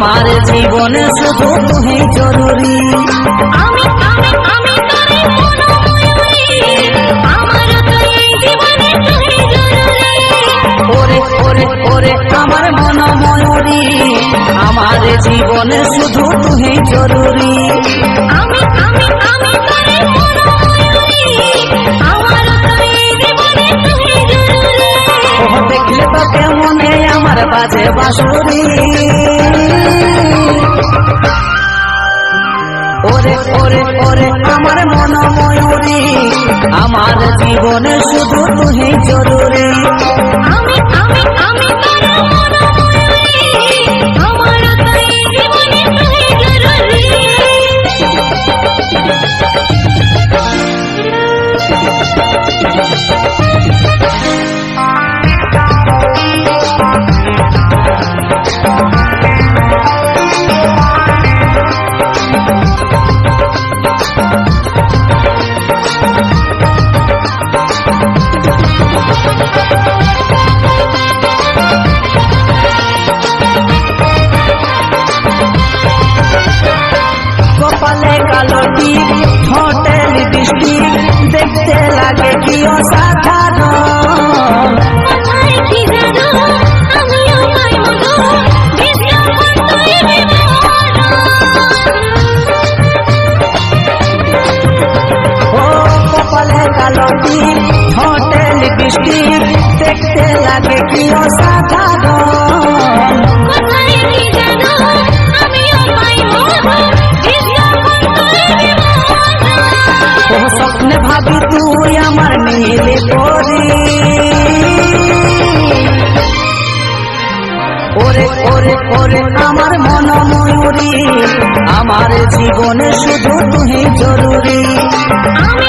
আমার জীবনে শুধু তুমি জরুরি। আমি আমি আমি তোরে আমার তো এই জীবনে তুই জরুরি। ওরে ওরে ওরে আমার মন ময়ূরী আমার জীবনে শুধু তুমি জরুরি। আমার বাজে বাসুরি ওরে ওরে ওরে আমার মন ময়ূরী আমার জীবনে শুধু তুমি জরুরি। দেখতে লাগে কি স্বপ্নে ভাবি তুই আমার নীলে পরি ওরে ওরে ওরে, আমার মন ময়ূরী আমার জীবনে শুধু তুই জরুরি। আমি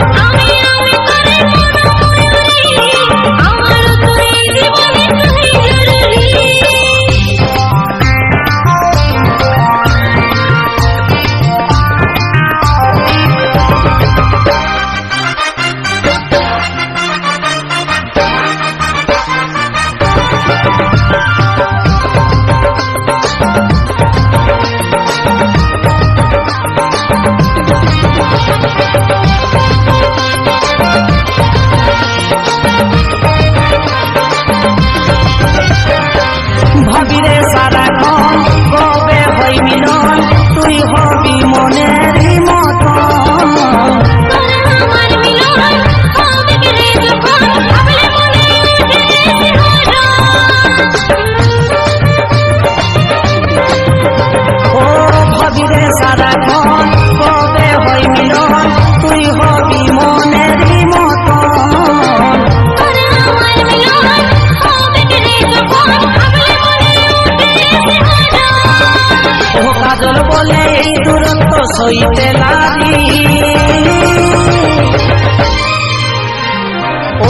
কাজল বলে এই দূরত্ব সইতে লাগি।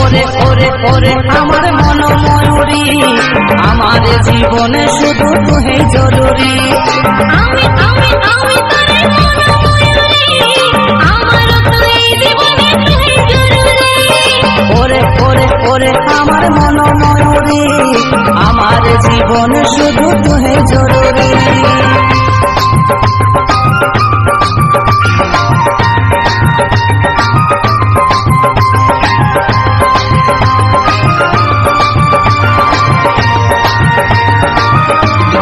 ওরে ওরে ওরে আমার মন ময়ূরী আমার জীবনে শুধু তুই জরুরি। আমি আমি আমি ওরে ওরে ওরে আমার মন ময়ূরী আমার জীবনে শুধু তুই জরুরি।